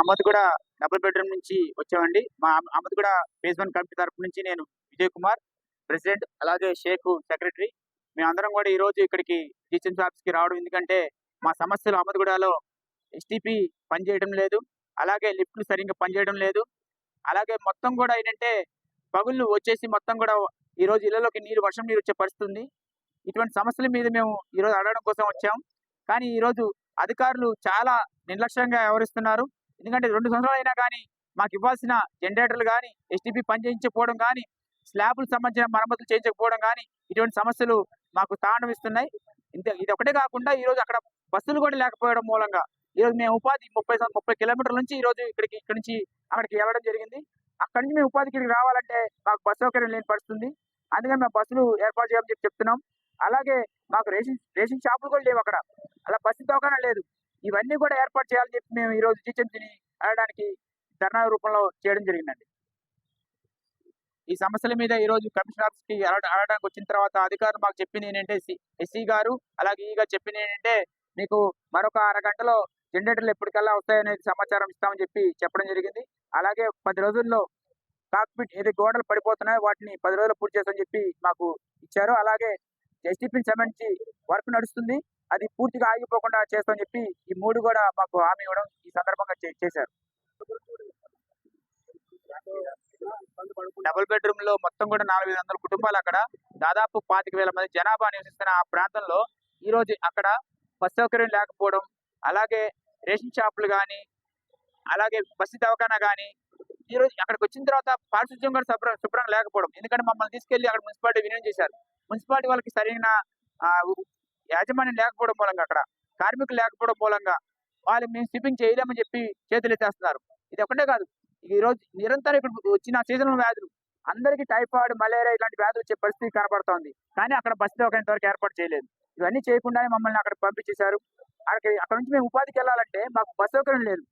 అమ్మది కూడా double bedroom నుంచి వచ్చామండి. మా అమ్మది కూడా ఫేజ్ వన్ కమిటీ తరపు నుంచి నేను విజయ్ కుమార్ ప్రెసిడెంట్ అలాగే షేక్ సెక్రటరీ. మేమందరం కూడా ఈ రోజు ఇక్కడికి జిహెచ్ఎంసీ షాప్స్కి రావడం ఎందుకంటే మా సమస్యలు అహ్మద్గూడలో ఎస్టీపీ పనిచేయడం లేదు. అలాగే లిఫ్ట్లు సరిగ్గా పనిచేయడం లేదు. అలాగే మొత్తం కూడా ఏంటంటే పగుళ్ళు వచ్చేసి మొత్తం కూడా ఈ రోజు ఇళ్ళలోకి నీరు వర్షం నీరు వచ్చే పరిస్థితి ఉంది. ఇటువంటి సమస్యల మీద మేము ఈరోజు అడగడం కోసం వచ్చాం. కానీ ఈరోజు అధికారులు చాలా నిర్లక్ష్యంగా వ్యవహరిస్తున్నారు. ఎందుకంటే రెండు సంవత్సరాలు అయినా కానీ మాకు ఇవ్వాల్సిన జనరేటర్లు కానీ ఎస్టీపీ పనిచేయించకపోవడం కానీ స్లాబ్లకు సంబంధించిన మరమ్మతులు చేయించకపోవడం కానీ ఇటువంటి సమస్యలు మాకు తాండవిస్తున్నాయి ఇంత ఇది ఒకటే కాకుండా ఈ రోజు అక్కడ బస్సులు కూడా లేకపోవడం మూలంగా ఈ రోజు మేము ఉపాధి ముప్పై ముప్పై కిలోమీటర్ల నుంచి ఈ రోజు ఇక్కడికి ఇక్కడ నుంచి అక్కడికి వెళ్ళడం జరిగింది. అక్కడి నుంచి మేము ఉపాధికి ఇక్కడికి రావాలంటే మాకు బస్సు సౌకర్యం లేని పడుతుంది అందుకని మేము బస్సులు ఏర్పాటు చేయమని చెప్పి చెప్తున్నాం. అలాగే మాకు రేషన్ రేషన్ షాపులు కూడా లేవు అక్కడ. అలా బస్సు దవాఖానా లేదు. ఇవన్నీ కూడా ఏర్పాటు చేయాలని చెప్పి మేము ఈ రోజు అడగడానికి ధర్నా రూపంలో చేయడం జరిగిందండి. ఈ సమస్యల మీద ఈ రోజు కమిషనర్కి అడగడానికి వచ్చిన తర్వాత అధికారులు మాకు చెప్పింది ఏంటంటే ఎస్సీ గారు అలాగే ఈగా చెప్పింది ఏంటంటే మీకు మరొక అరగంటలో జనరేటర్లు ఎప్పటికల్లా వస్తాయనేది సమాచారం ఇస్తామని చెప్పి చెప్పడం జరిగింది. అలాగే పది రోజుల్లో కాక్పిట్ ఏది గోడలు పడిపోతున్నాయో వాటిని పది రోజులు పూర్తి చేస్తామని చెప్పి మాకు ఇచ్చారు. అలాగే ఎస్టీపీని సంబంధించి వర్క్ నడుస్తుంది. అది పూర్తిగా ఆగిపోకుండా చేస్తామని చెప్పి ఈ మూడు కూడా మాకు హామీ ఇవ్వడం ఈ సందర్భంగా చే- చేశారు. డబుల్ బెడ్రూమ్లో మొత్తం కూడా నాలుగు వందల కుటుంబాలు అక్కడ. దాదాపు పాతిక వేల మంది జనాభా నివసిస్తున్న ఆ ప్రాంతంలో ఈ రోజు అక్కడ బస్ సౌకర్యం లేకపోవడం అలాగే రేషన్ షాపులు కానీ అలాగే బస్సు దవాఖానా కానీ ఈ రోజు అక్కడికి వచ్చిన తర్వాత పారిశుద్ధ్యం కూడా శుభ్రం శుభ్రంగా లేకపోవడం. ఎందుకంటే మమ్మల్ని తీసుకెళ్ళి అక్కడ మున్సిపాలిటీ వినియోగం చేశారు. మున్సిపాలిటీ వాళ్ళకి సరైన ఆ, యాజమాన్యం లేకపోవడం మూలంగా అక్కడ కార్మికులు లేకపోవడం మూలంగా వాళ్ళు మేము స్టిప్పింగ్ చేయలేమని చెప్పి చేతులు ఎత్తేస్తున్నారు. ఇది ఒకటే కాదు ఈ రోజు నిరంతరం ఇక్కడ వచ్చిన సీజనల్ వ్యాధులు అందరికీ టైఫాయిడ్ మలేరియా ఇలాంటి వ్యాధులు వచ్చే పరిస్థితి కనబడుతోంది. కానీ అక్కడ బస్సు దవాఖాన వరకు ఏర్పాటు చేయలేదు. ఇవన్నీ చేయకుండానే మమ్మల్ని అక్కడ పంపించేశారు. అక్కడికి అక్కడ నుంచి మేము ఉపాధికి వెళ్ళాలంటే మాకు బస్సు సౌకర్యం లేదు.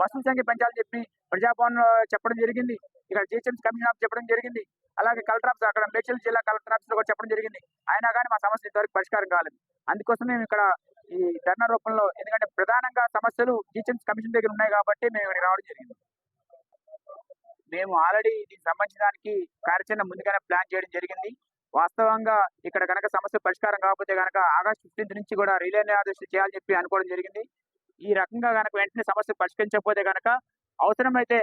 బస్సుల సంఖ్య పెంచాలని చెప్పి ప్రజాభవన్లో చెప్పడం జరిగింది. ఇక్కడ జిహెచ్ఎంసీ కమిషన్ ఆఫ్ చెప్పడం జరిగింది. అలాగే కలెక్టర్ ఆఫీస్ అక్కడ మేడ్చల్ జిల్లా కలెక్టర్ ఆఫీస్లో కూడా చెప్పడం జరిగింది. అయినా కానీ మా సమస్య ఇంతవరకు పరిష్కారం కాలేదు. అందుకోసం మేము ఇక్కడ ఈ ధర్నా రూపంలో ఎందుకంటే ప్రధానంగా సమస్యలు టీచర్స్ కమిషన్ దగ్గర ఉన్నాయి కాబట్టి మేము ఇక్కడికి రావడం జరిగింది. మేము ఆల్రెడీ దీనికి సంబంధించిన దానికి కార్యాచరణ ముందుగానే ప్లాన్ చేయడం జరిగింది. వాస్తవంగా ఇక్కడ కనుక సమస్య పరిష్కారం కాకపోతే కనుక ఆగస్టు ఫిఫ్టీన్త్ నుంచి కూడా రిలే ఆదేశాలు చేయాలని చెప్పి అనుకోవడం జరిగింది. ఈ రకంగా కనుక వెంటనే సమస్య పరిష్కరించకపోతే కనుక అవసరమైతే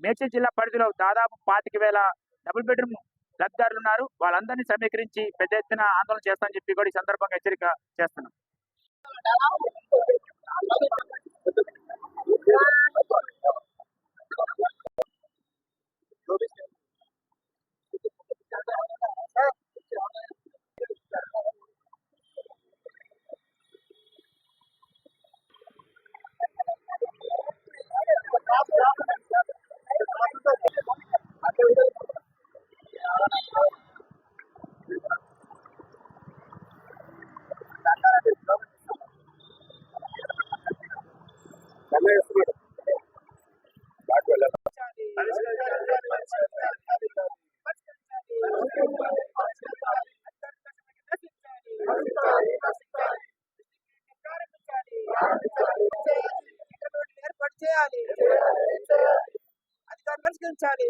మేడ్చల్ జిల్లా పరిధిలో దాదాపు పాతిక వేల డబుల్ బెడ్రూమ్ లబ్ధిదారులు ఉన్నారు. వాళ్ళందరినీ సమీకరించి పెద్ద ఎత్తున ఆందోళన చేస్తామని చెప్పి కూడా ఈ సందర్భంగా హెచ్చరిక చేస్తున్నాం. ఏర్పాటు చేయాలి. అధికారులు పరిష్కరించాలి.